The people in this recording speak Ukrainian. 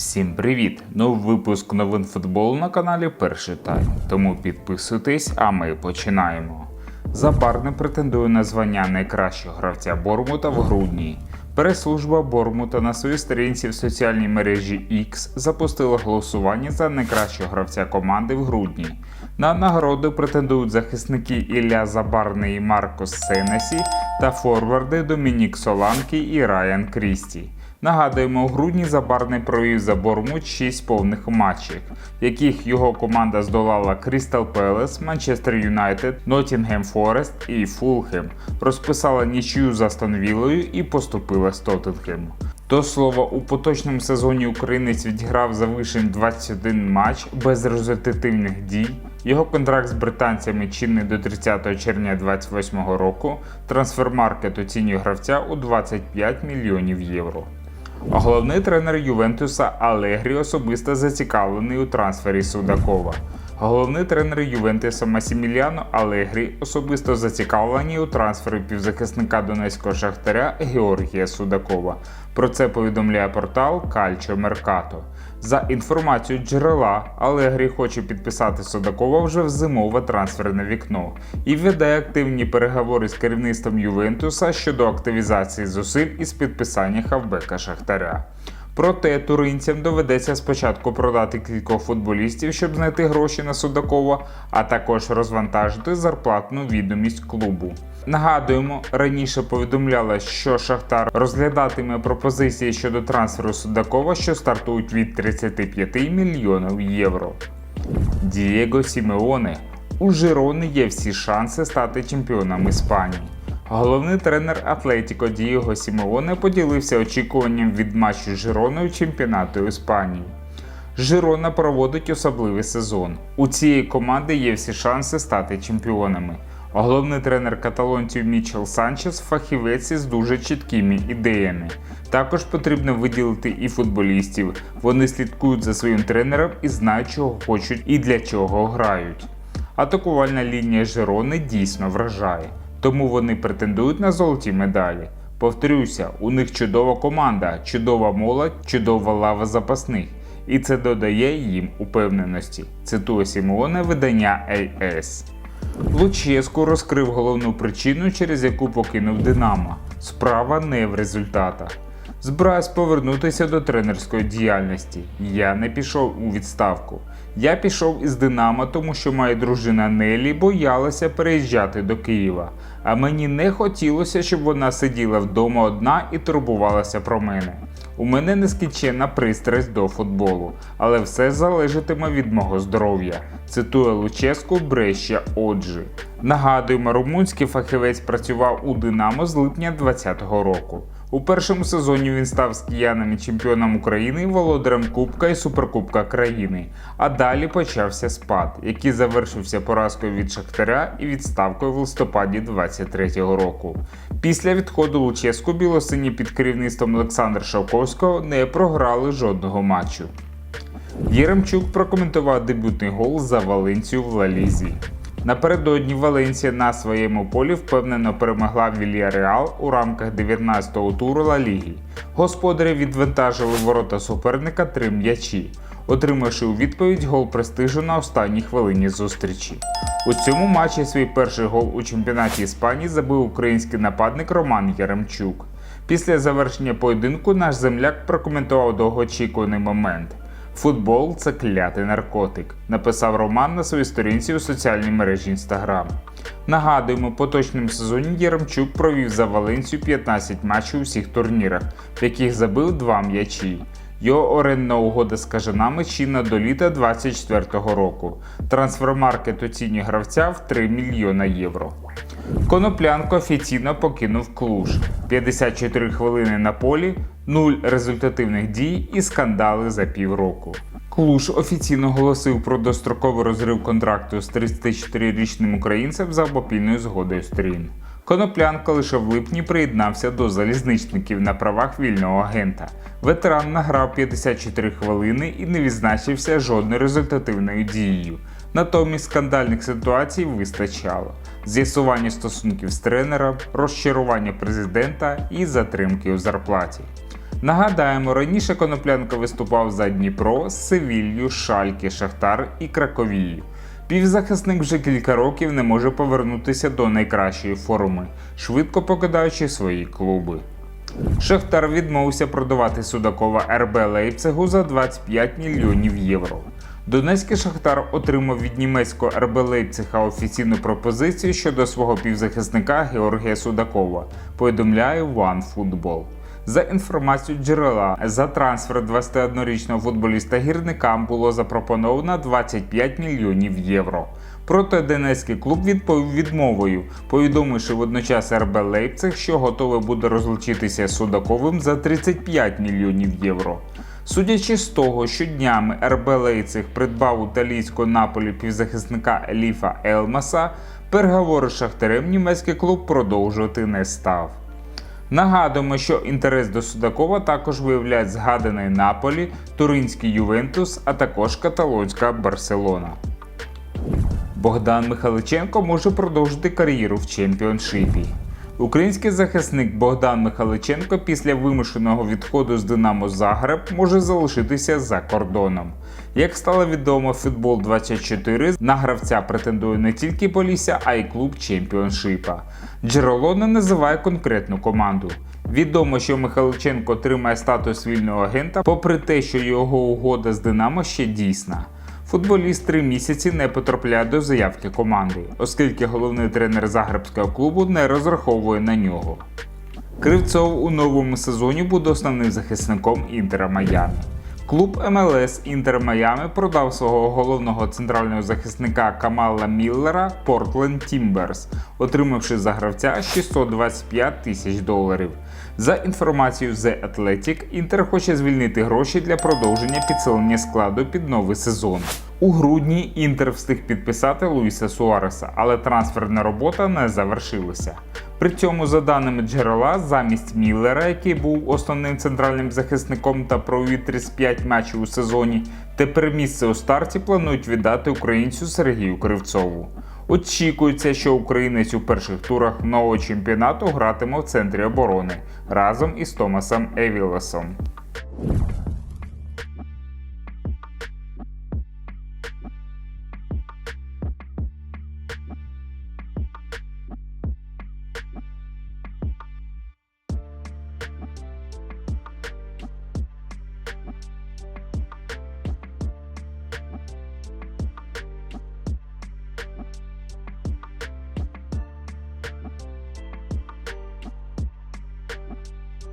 Всім привіт! Новий випуск новин футболу на каналі Перший Тайм. Тому підписуйтесь, а ми починаємо. Запарне претендує на звання найкращого гравця Бормута в грудні. Прес-служба Бормута на своїй сторінці в соціальній мережі X запустила голосування за найкращого гравця команди в грудні. На нагороду претендують захисники Ілля Забарний і Маркос Сенесі та форварди Домінік Соланкі і Райан Крісті. Нагадуємо, у грудні Забарний провів за Бормут 6 повних матчів, в яких його команда здолала Крістал Пелес, Манчестер Юнайтед, Ноттінгем Форест і Фулхем, розписала нічию з Астон Віллою і поступила з Тоттенхем. До слова, у поточному сезоні українець відіграв за вишим 21 матч без результативних дій. Його контракт з британцями чинний до 30 червня 2028 року. Трансфермаркет оцінює гравця у 25 мільйонів євро. Головний тренер Ювентуса Алегрі особисто зацікавлений у трансфері Судакова. Головний тренер Ювентуса Масіміліано Алегрі особисто зацікавлені у трансфері півзахисника донецького шахтаря Георгія Судакова. Про це повідомляє портал Calcio Mercato. За інформацією джерела, Алегрі хоче підписати Судакова вже в зимове трансферне вікно і веде активні переговори з керівництвом Ювентуса щодо активізації зусиль із підписання хавбека Шахтаря. Проте туринцям доведеться спочатку продати кількох футболістів, щоб знайти гроші на Судакова, а також розвантажити зарплатну відомість клубу. Нагадуємо, раніше повідомляла, що Шахтар розглядатиме пропозиції щодо трансферу Судакова, що стартують від 35 мільйонів євро. Дієго Сімеоне у Жирони є всі шанси стати чемпіоном Іспанії. Головний тренер Атлетіко Дієго Сімеоне поділився очікуванням від матчу з Жироною чемпіонату Іспанії. Жирона проводить особливий сезон. У цієї команди є всі шанси стати чемпіонами. Головний тренер каталонців Мічел Санчес фахівець із дуже чіткими ідеями. Також потрібно виділити і футболістів. Вони слідкують за своїм тренером і знають, чого хочуть і для чого грають. Атакувальна лінія Жирони дійсно вражає, тому вони претендують на золоті медалі. Повторюся, у них чудова команда, чудова молодь, чудова лава запасних. І це додає їм упевненості. Цитує Сімеоне видання AS. Луческу розкрив головну причину, через яку покинув Динамо. Справа не в результатах. Збираюсь повернутися до тренерської діяльності. Я не пішов у відставку. Я пішов із Динамо, тому що моя дружина Нелі боялася переїжджати до Києва. А мені не хотілося, щоб вона сиділа вдома одна і турбувалася про мене. У мене нескінченна пристрасть до футболу, але все залежатиме від мого здоров'я. Цитує Луческу Бреща Оджі. Нагадуємо, румунський фахівець працював у Динамо з липня 2020 року. У першому сезоні він став з киянами чемпіоном України, володарем Кубка і Суперкубка країни. А далі почався спад, який завершився поразкою від Шахтаря і відставкою в листопаді 2023 року. Після відходу Луческу білосині під керівництвом Олександра Шавковського не програли жодного матчу. Єремчук прокоментував дебютний гол за Валенцію в Лалізі. Напередодні Валенсія на своєму полі впевнено перемогла Вільяреал у рамках 19-го туру Ла Ліги. Господарі відвантажили ворота суперника три м'ячі, отримавши у відповідь гол престижу на останній хвилині зустрічі. У цьому матчі свій перший гол у чемпіонаті Іспанії забив український нападник Роман Яремчук. Після завершення поєдинку наш земляк прокоментував довгоочікуваний момент. Футбол це клятий наркотик, написав Роман на своїй сторінці у соціальній мережі Instagram. Нагадуємо, поточному сезоні Єремчук провів за Валенцію 15 матчів у всіх турнірах, в яких забив 2 м'ячі. Його орендна угода з кажанами чинна до літа 2024 року. Трансфермаркет оцінює гравця в 3 мільйона євро. Коноплянко офіційно покинув клуж. 54 хвилини на полі, 0 результативних дій і скандали за півроку. Клуж офіційно оголосив про достроковий розрив контракту з 34-річним українцем за обопільною згодою сторін. Коноплянка лише в липні приєднався до залізничників на правах вільного агента. Ветеран награв 54 хвилини і не відзначився жодною результативною дією. Натомість скандальних ситуацій вистачало: з'ясування стосунків з тренером, розчарування президента і затримки у зарплаті. Нагадаємо, раніше Коноплянко виступав за Дніпро, Севілью, Шальки, Шахтар і Краковію. Півзахисник вже кілька років не може повернутися до найкращої форми, швидко покидаючи свої клуби. Шахтар відмовився продавати Судакова РБ Лейпцигу за 25 мільйонів євро. Донецький Шахтар отримав від німецького РБ Лейпцига офіційну пропозицію щодо свого півзахисника Георгія Судакова, повідомляє OneFootball. За інформацією джерела, за трансфер 21-річного футболіста гірникам було запропоновано 25 мільйонів євро. Проте Донецький клуб відповів відмовою, повідомивши водночас РБ Лейпциг, що готовий буде розлучитися з Судаковим за 35 мільйонів євро. Судячи з того, що днями РБ Лейпциг придбав у італійського наполі півзахисника Еліфа Елмаса, переговори з Шахтарем німецький клуб продовжувати не став. Нагадуємо, що інтерес до Судакова також виявляють згаданий Наполі, Туринський Ювентус, а також каталонська Барселона. Богдан Михайличенко може продовжити кар'єру в чемпіоншипі. Український захисник Богдан Михайличенко після вимушеного відходу з Динамо Загреб може залишитися за кордоном. Як стало відомо, футбол 24 на гравця претендує не тільки Полісся, а й клуб чемпіоншипа. Джерело не називає конкретну команду. Відомо, що Михайличенко отримає статус вільного агента, попри те, що його угода з Динамо ще дійсна. Футболіст три місяці не потрапляє до заявки команди, оскільки головний тренер загребського клубу не розраховує на нього. Кривцов у новому сезоні буде основним захисником Інтера Майами. Клуб МЛС Інтер Майами продав свого головного центрального захисника Камала Міллера Портленд Тімберс, отримавши за гравця 625 тисяч доларів. За інформацією The Athletic, Інтер хоче звільнити гроші для продовження підсилення складу під новий сезон. У грудні Інтер встиг підписати Луїса Суареса, але трансферна робота не завершилася. При цьому, за даними джерела, замість Міллера, який був основним центральним захисником та провів 35 матчів у сезоні, тепер місце у старті планують віддати українцю Сергію Кривцову. Очікується, що українець у перших турах нового чемпіонату гратиме в центрі оборони разом із Томасом Евілесом.